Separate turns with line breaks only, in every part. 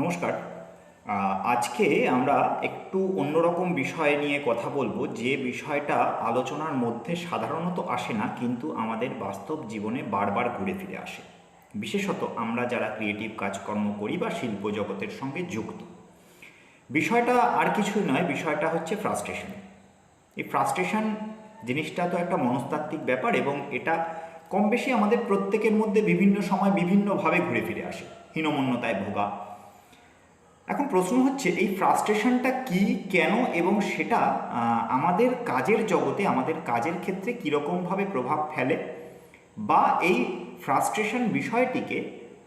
নমস্কার। আজকে আমরা একটু অন্যরকম বিষয় নিয়ে কথা বলব। যে বিষয়টা আলোচনার মধ্যে সাধারণত আসে না, কিন্তু আমাদের বাস্তব জীবনে বারবার ঘুরে ফিরে আসে। বিশেষত আমরা যারা ক্রিয়েটিভ কাজকর্ম করি বা শিল্প জগতের সঙ্গে যুক্ত। বিষয়টা আর কিছুই নয়, বিষয়টা হচ্ছে ফ্রাস্ট্রেশন এই ফ্রাস্ট্রেশন জিনিসটা তো একটা মনস্তাত্ত্বিক ব্যাপার এবং এটা কম বেশি আমাদের প্রত্যেকের মধ্যে বিভিন্ন সময় বিভিন্নভাবে ঘুরে ফিরে আসে। হীনমন্যতায় ভোগা এখন প্রশ্ন হচ্ছে, এই ফ্রাস্ট্রেশনটা কি, কেন এবং সেটা আমাদের কাজের জগতে, আমাদের কাজের ক্ষেত্রে কীরকমভাবে প্রভাব ফেলে? বা এই ফ্রাস্ট্রেশন বিষয়টিকে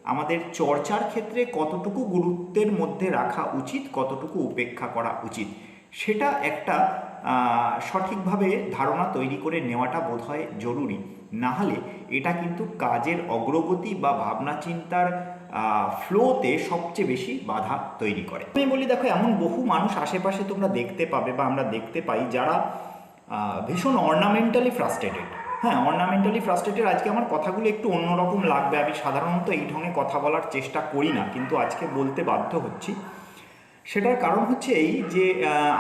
আমাদের চর্চার ক্ষেত্রে কতটুকু গুরুত্বের মধ্যে রাখা উচিত, কতটুকু উপেক্ষা করা উচিত? সেটা একটা সঠিকভাবে ধারণা তৈরি করে নেওয়াটা বোধহয় জরুরি। না হলে এটা কিন্তু কাজের অগ্রগতি বা ভাবনা চিন্তার ফ্লোতে সবচেয়ে বেশি বাধা তৈরি করে। আমি বলি, দেখো, এমন বহু মানুষ আশেপাশে তোমরা দেখতে পাবে বা আমরা দেখতে পাই যারা ভীষণ অর্নামেন্টালি ফ্রাস্ট্রেটেড হ্যাঁ অর্নামেন্টালি ফ্রাস্ট্রেটেড আজকে আমার কথাগুলো একটু অন্যরকম লাগবে। আমি সাধারণত এই ঢঙে কথা বলার চেষ্টা করি না, কিন্তু আজকে বলতে বাধ্য হচ্ছি। সেটার কারণ হচ্ছে এই যে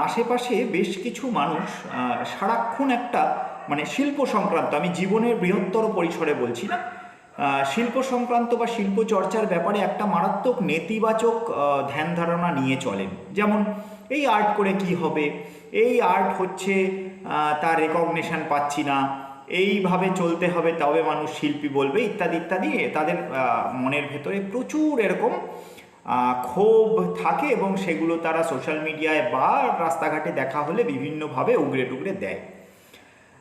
আশেপাশে বেশ কিছু মানুষ সারাক্ষণ একটা মানে শিল্প সংক্রান্ত, আমি জীবনের বৃহত্তর পরিসরে বলছি না শিল্প সংক্রান্ত বা শিল্প চর্চার ব্যাপারে একটা মারাত্মক নেতিবাচক ধ্যান ধারণা নিয়ে চলেন। যেমন, এই আর্ট করে কি হবে? এই আর্ট হচ্ছে তার রেকগনেশন পাচ্ছি না। এইভাবে চলতে হবে, তবে মানুষ শিল্পী বলবে, ইত্যাদি ইত্যাদি। তাদের মনের ভেতরে প্রচুর এরকম ক্ষোভ থাকে এবং সেগুলো তারা সোশ্যাল মিডিয়ায় বা রাস্তাঘাটে দেখা হলে বিভিন্নভাবে উগড়ে টুগড়ে দেয়।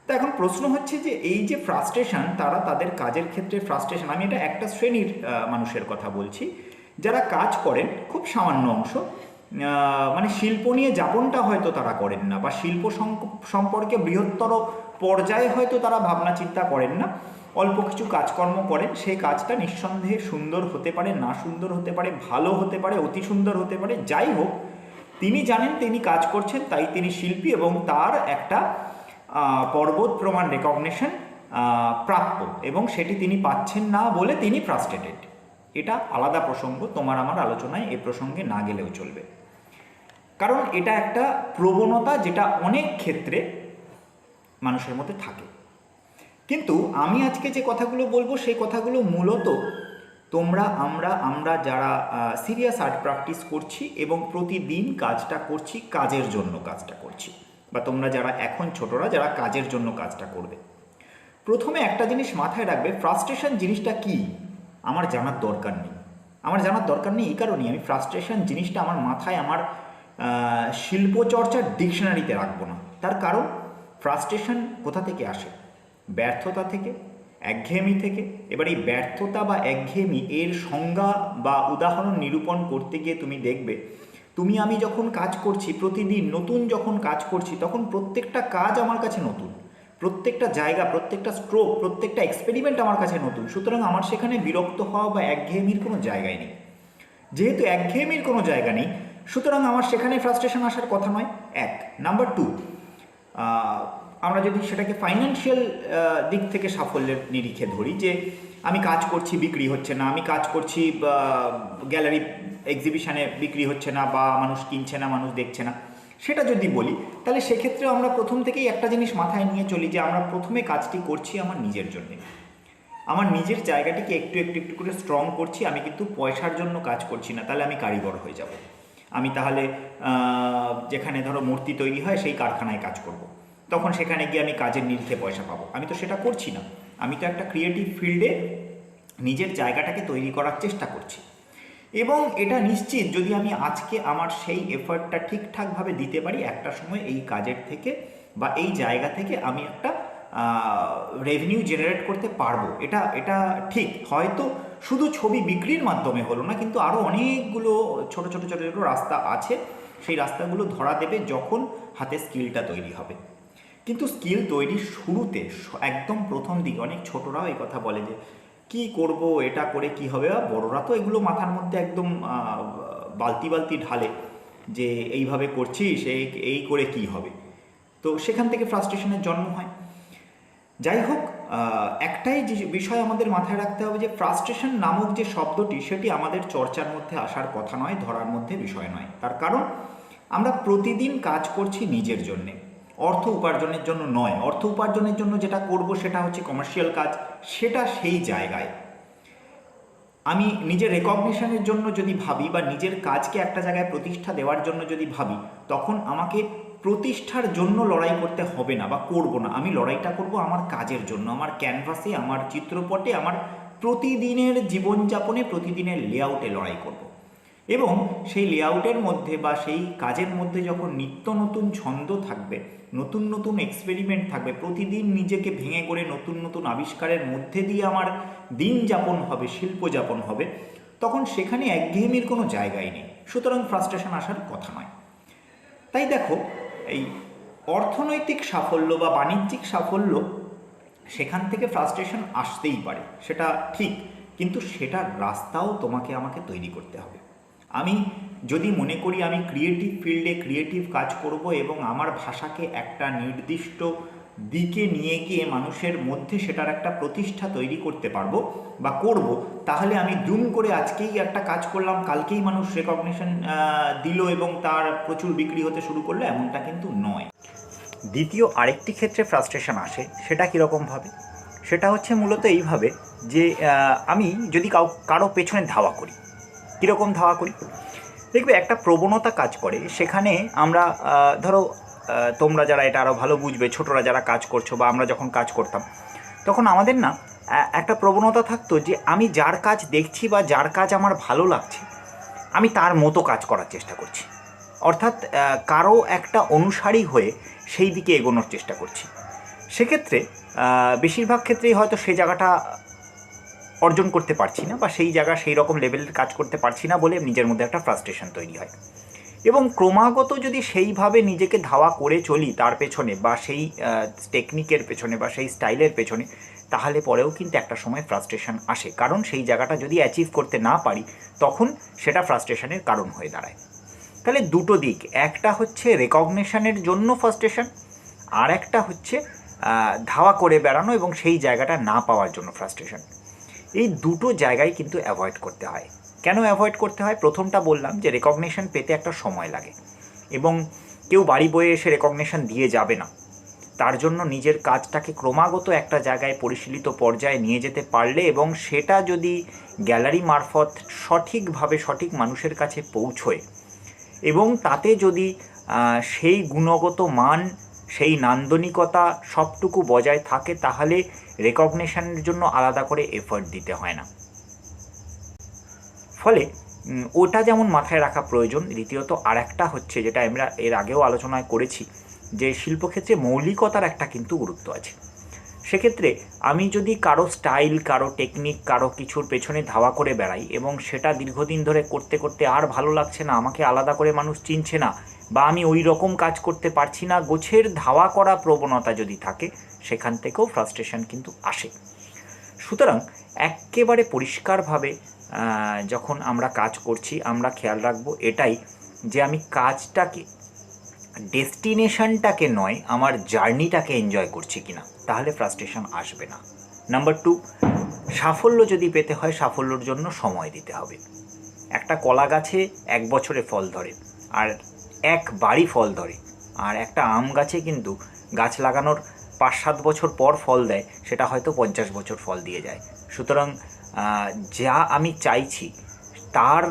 তো এখন প্রশ্ন হচ্ছে যে এই যে ফ্রাস্ট্রেশন তারা তাদের কাজের ক্ষেত্রে ফ্রাস্ট্রেশন আমি এটা একটা শ্রেণির মানুষের কথা বলছি। যারা কাজ করেন, খুব সামান্য অংশ মানে শিল্প নিয়ে যাপনটা হয়তো তারা করেন না বা শিল্প সম্পর্কে বৃহত্তর পর্যায়ে হয়তো তারা ভাবনা চিন্তা করেন না। অল্প কিছু কাজকর্ম করেন, সেই কাজটা নিঃসন্দেহে সুন্দর হতে পারে, না সুন্দর হতে পারে, ভালো হতে পারে, অতি সুন্দর হতে পারে, যাই হোক, তিনি জানেন, তিনি কাজ করছেন, তাই তিনি শিল্পী এবং তার একটা পর্বত প্রমাণ রেকগনেশন প্রাপ্য। এবং সেটি তিনি পাচ্ছেন না বলে তিনি ফ্রাস্ট্রেটেড এটা আলাদা প্রসঙ্গ, তোমার আমার আলোচনায় এ প্রসঙ্গে না গেলেও চলবে। কারণ এটা একটা প্রবণতা যেটা অনেক ক্ষেত্রে মানুষের মধ্যে থাকে। কিন্তু আমি আজকে যে কথাগুলো বলব, সেই কথাগুলো মূলত তোমরা, আমরা আমরা যারা সিরিয়াস আর্ট প্র্যাকটিস করছি এবং প্রতিদিন কাজটা করছি, কাজের জন্য কাজটা করছি। বা তোমরা যারা এখন ছোটরা, যারা কাজের জন্য কাজটা করবে। প্রথমে একটা জিনিস মাথায় রাখবে ফ্রাস্ট্রেশন জিনিসটা কি? আমার জানার দরকার নেই। আমার জানার দরকার নেই এই কারণেই আমি ফ্রাস্ট্রেশন জিনিসটা আমার মাথায়, আমার শিল্পচর্চার ডিকশনারিতে রাখব না। তার কারণ ফ্রাস্ট্রেশন কোথা থেকে আসে? ব্যর্থতা থেকে, একঘেয়েমি থেকে। এবার এই ব্যর্থতা বা একঘেয়েমি, এর সংজ্ঞা বা উদাহরণ নিরূপণ করতে গিয়ে তুমি দেখবে তুমি, আমি যখন কাজ করছি, প্রতিদিন নতুন যখন কাজ করছি, তখন প্রত্যেকটা কাজ আমার কাছে নতুন। প্রত্যেকটা জায়গা, প্রত্যেকটা স্ট্রোক প্রত্যেকটা এক্সপেরিমেন্ট আমার কাছে নতুন। সুতরাং আমার সেখানে বিরক্ত হওয়া বা একঘেয়েমির কোনো জায়গায় নেই। যেহেতু একঘেয়েমির কোনো জায়গা নেই, সুতরাং আমার সেখানে ফ্রাস্ট্রেশন আসার কথা নয়। এক। নাম্বার টু আমরা যদি সেটাকে ফাইন্যান্সিয়াল দিক থেকে সাফল্যের নিরিখে ধরি যে আমি কাজ করছি, বিক্রি হচ্ছে না, আমি কাজ করছি গ্যালারি এক্সিবিশানে বিক্রি হচ্ছে না, বা মানুষ কিনছে না, মানুষ দেখছে না, সেটা যদি বলি, তাহলে সেক্ষেত্রে আমরা প্রথম থেকেই একটা জিনিস মাথায় নিয়ে চলি যে আমরা প্রথমে কাজটি করছি আমার নিজের জন্যে আমার নিজের জায়গাটিকে একটু একটু একটু করে স্ট্রং করছি, আমি কিন্তু পয়সার জন্য কাজ করছি না, তাহলে আমি কারিগর হয়ে যাব আমি তাহলে যেখানে ধরো মূর্তি তৈরি হয়, সেই কারখানায় কাজ করব। তখন সেখানে গিয়ে আমি কাজের নিরিখে পয়সা পাবো। আমি তো সেটা করছি না। আমি তো একটা ক্রিয়েটিভ ফিল্ডে নিজের জায়গাটাকে তৈরি করার চেষ্টা করছি। এবং এটা নিশ্চিত যদি আমি আজকে আমার সেই এফার্টটা ঠিকঠাকভাবে দিতে পারি, একটা সময় এই কাজের থেকে বা এই জায়গা থেকে আমি একটা রেভিনিউ জেনারেট করতে পারব। এটা এটা ঠিক। হয়তো শুধু ছবি বিক্রির মাধ্যমে হলো না, কিন্তু আরও অনেকগুলো ছোট ছোট ছোট ছোট রাস্তা আছে। সেই রাস্তাগুলো ধরা দেবে যখন হাতে স্কিলটা তৈরি হবে। কিন্তু স্কিল তৈরির শুরুতে একদম প্রথম দিকে অনেক ছোটরাও এই কথা বলে যে, কি করব, এটা করে কি হবে? বা বড়রা তো এগুলো মাথার মধ্যে একদম বালতি বালতি ঢালে যে, এইভাবে করছিস, এই এই করে কি হবে? তো সেখান থেকে ফ্রাস্ট্রেশনের জন্ম হয়। যাই হোক একটাই যে, বিষয় আমাদের মাথায় রাখতে হবে যে ফ্রাস্ট্রেশন নামক যে শব্দটি, সেটি আমাদের চর্চার মধ্যে আসার কথা নয়, ধরার মধ্যে বিষয় নয়। তার কারণ, আমরা প্রতিদিন কাজ করছি নিজের জন্যে। অর্থ উপার্জনের জন্য নয়। অর্থ উপার্জনের জন্য যেটা করব সেটা হচ্ছে কমার্শিয়াল কাজ, সেটা সেই জায়গায়। আমি নিজের রেকগনিশনের জন্য যদি ভাবি বা নিজের কাজকে একটা জায়গায় প্রতিষ্ঠা দেওয়ার জন্য যদি ভাবি, তখন আমাকে প্রতিষ্ঠার জন্য লড়াই করতে হবে না বা করব না। আমি লড়াইটা করব আমার কাজের জন্য, আমার ক্যানভাসে আমার চিত্রপটে, আমার প্রতিদিনের জীবনযাপনে, প্রতিদিনের লেআউটে লড়াই করব। এবং সেই লেআউটের মধ্যে বা সেই কাজের মধ্যে যখন নিত্য নতুন ছন্দ থাকবে, নতুন নতুন এক্সপেরিমেন্ট থাকবে, প্রতিদিন নিজেকে ভেঙে করে নতুন নতুন আবিষ্কারের মধ্যে দিয়ে আমার দিন যাপন হবে, শিল্প যাপন হবে, তখন সেখানে একঘেয়েমির কোনো জায়গাই নেই। সুতরাং ফ্রাস্ট্রেশন আসার কথা নয়। তাই দেখো, এই অর্থনৈতিক সাফল্য বা বাণিজ্যিক সাফল্য সেখান থেকে ফ্রাস্ট্রেশন আসতেই পারে, সেটা ঠিক, কিন্তু সেটার রাস্তাও তোমাকে আমাকে তৈরি করতে হবে। আমি যদি মনে করি আমি ক্রিয়েটিভ ফিল্ডে ক্রিয়েটিভ কাজ করব এবং আমার ভাষাকে একটা নির্দিষ্ট দিকে নিয়ে গিয়ে মানুষের মধ্যে সেটার একটা প্রতিষ্ঠা তৈরি করতে পারব বা করব, তাহলে আমি দুম করে আজকেই একটা কাজ করলাম, কালকেই মানুষ রেকগনিশন দিল এবং তার প্রচুর বিক্রি হতে শুরু করল, এমনটা কিন্তু নয়। দ্বিতীয় আরেকটি ক্ষেত্রে ফ্রাস্ট্রেশন আসে, সেটা কীরকমভাবে সেটা হচ্ছে মূলত এইভাবে যে আমি যদি কাউ, কারও পেছনে ধাওয়া করি কীরকম ধাওয়া করি? দেখবে একটা প্রবণতা কাজ করে, সেখানে আমরা ধরো তোমরা যারা এটা আরও ভালো বুঝবে, ছোটরা যারা কাজ করছ বা আমরা যখন কাজ করতাম, তখন আমাদের না একটা প্রবণতা থাকতো যে আমি যার কাজ দেখছি বা যার কাজ আমার ভালো লাগছে, আমি তার মতো কাজ করার চেষ্টা করছি। অর্থাৎ কারও একটা অনুসারী হয়ে সেই দিকে এগোনোর চেষ্টা করছি। সেক্ষেত্রে বেশিরভাগ ক্ষেত্রেই হয়তো সে জায়গাটা অর্জন করতে পারছি না বা সেই জায়গা সেই রকম লেভেলের কাজ করতে পারছি না বলে নিজের মধ্যে একটা ফ্রাস্ট্রেশন তৈরি হয়। এবং ক্রমাগত যদি সেইভাবে নিজেকে ধাওয়া করে চলি তার পেছনে বা সেই টেকনিকের পেছনে বা সেই স্টাইলের পেছনে, তাহলে পরেও কিন্তু একটা সময় ফ্রাস্ট্রেশন আসে। কারণ সেই জায়গাটা যদি অ্যাচিভ করতে না পারি, তখন সেটা ফ্রাস্ট্রেশনের কারণ হয়ে দাঁড়ায়। তাহলে দুটো দিক, একটা হচ্ছে রেকগনেশনের জন্য ফ্রাস্ট্রেশন আর একটা হচ্ছে ধাওয়া করে বেড়ানো এবং সেই জায়গাটা না পাওয়ার জন্য ফ্রাস্ট্রেশন এই দুটো জায়গায় কিন্তু অ্যাভয়েড করতে হয়। কেন অ্যাভয়েড করতে হয়? প্রথমটা বললাম যে রেকগনেশন পেতে একটা সময় লাগে এবং কেউ বাড়ি বয়ে এসে রেকগনেশন দিয়ে যাবে না। তার জন্য নিজের কাজটাকে ক্রমাগত একটা জায়গায় পরিশীলিত পর্যায়ে নিয়ে যেতে পারলে এবং সেটা যদি গ্যালারি মারফত সঠিকভাবে সঠিক মানুষের কাছে পৌঁছয় এবং তাতে যদি সেই গুণগত মান, সেই নান্দনিকতা সবটুকু বজায় থাকে তাহলে রেকগনেশনের জন্য আলাদা করে এফর্ট দিতে হয় না। ফলে ওটা যেমন মাথায় রাখা প্রয়োজন, দ্বিতীয়ত আর একটা হচ্ছে যেটা আমরা এর আগেও আলোচনায় করেছি, যে শিল্পক্ষেত্রে মৌলিকতার একটা কিন্তু গুরুত্ব আছে। সেক্ষেত্রে আমি যদি কারও স্টাইল, কারও টেকনিক, কারও কিছুর পেছনে ধাওয়া করে বেড়াই এবং সেটা দীর্ঘদিন ধরে করতে করতে আর ভালো লাগছে না, আমাকে আলাদা করে মানুষ চিনছে না বা আমি ওই রকম কাজ করতে পারছি না, গোছের ধাওয়া করা প্রবণতা যদি থাকে, সেখান থেকেও ফ্রাস্ট্রেশন কিন্তু আসে। সুতরাং একেবারে পরিষ্কারভাবে যখন আমরা কাজ করছি, আমরা খেয়াল রাখব এটাই যে আমি কাজটাকে ডেস্টিনেশনটাকে নয়, আমার জার্নিটাকে এনজয় করছি কিনা, তাহলে ফ্রাস্ট্রেশন আসবে না। নাম্বার টু সাফল্য যদি পেতে হয়, সাফল্যর জন্য সময় দিতে হবে। একটা কলা গাছে এক বছরে ফল ধরে, আর একবারই ফল ধরে, আর একটা আম গাছে কিন্তু গাছ লাগানোর পাঁচ সাত বছর পর ফল দেয়, সেটা হয়তো পঞ্চাশ বছর ফল দিয়ে যায়। সুতরাং যা আমি চাইছি, তার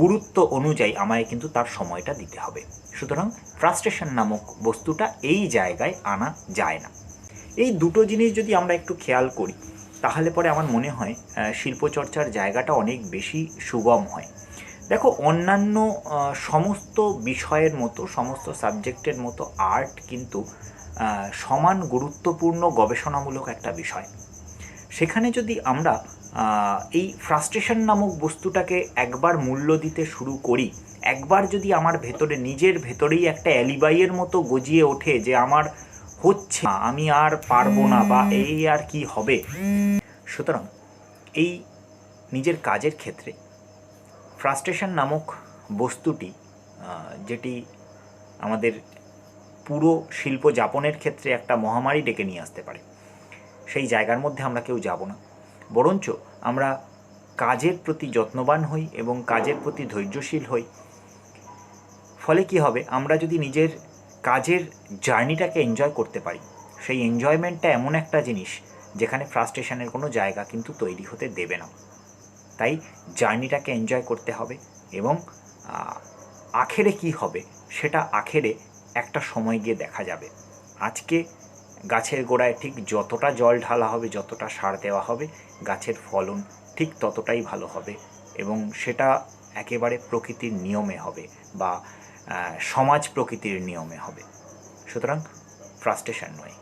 গুরুত্ব অনুযায়ী আমায় কিন্তু তার সময়টা দিতে হবে। সুতরাং ফ্রাস্ট্রেশন নামক বস্তুটা এই জায়গায় আনা যায় না। এই দুটো জিনিস যদি আমরা একটু খেয়াল করি, তাহলে পরে আমার মনে হয় শিল্পচর্চার জায়গাটা অনেক বেশি সুগম হয়। দেখো, অন্যান্য সমস্ত বিষয়ের মতো, সমস্ত সাবজেক্টের মতো আর্ট কিন্তু সমান গুরুত্বপূর্ণ গবেষণামূলক একটা বিষয়। সেখানে যদি আমরা এই ফ্রাস্ট্রেশন নামক বস্তুটাকে একবার মূল্য দিতে শুরু করি, একবার যদি আমার ভেতরে, নিজের ভেতরেই একটা অ্যালিবাইয়ের মতো গজিয়ে ওঠে যে আমার হচ্ছে আমি আর পারব না বা এই আর কি হবে। সুতরাং এই নিজের কাজের ক্ষেত্রে ফ্রাস্ট্রেশন নামক বস্তুটি যেটি আমাদের পুরো শিল্প যাপনের ক্ষেত্রে একটা মহামারী ডেকে নিয়ে আসতে পারে।
সেই জায়গার মধ্যে আমরা কেউ যাব না। বরঞ্চ আমরা কাজের প্রতি যত্নবান হই এবং কাজের প্রতি ধৈর্যশীল হই। ফলে কি হবে? আমরা যদি নিজের কাজের জার্নিটাকে এনজয় করতে পারি, সেই এনজয়মেন্টটা এমন একটা জিনিস যেখানে ফ্রাস্ট্রেশনের কোনো জায়গা কিন্তু তৈরি হতে দেবে না। তাই জার্নিটাকে এনজয় করতে হবে এবং আখেরে কি হবে? সেটা আখেরে একটা সময় গিয়ে দেখা যাবে। আজকে গাছের গোড়ায় ঠিক যতটা জল ঢালা হবে, যতটা সার দেওয়া হবে, গাছের ফলন ঠিক ততটাই ভালো হবে এবং সেটা একেবারে প্রকৃতির নিয়মে হবে বা সমাজ প্রকৃতির নিয়মে হবে। সুতরাং ফ্রাস্ট্রেশন নয়।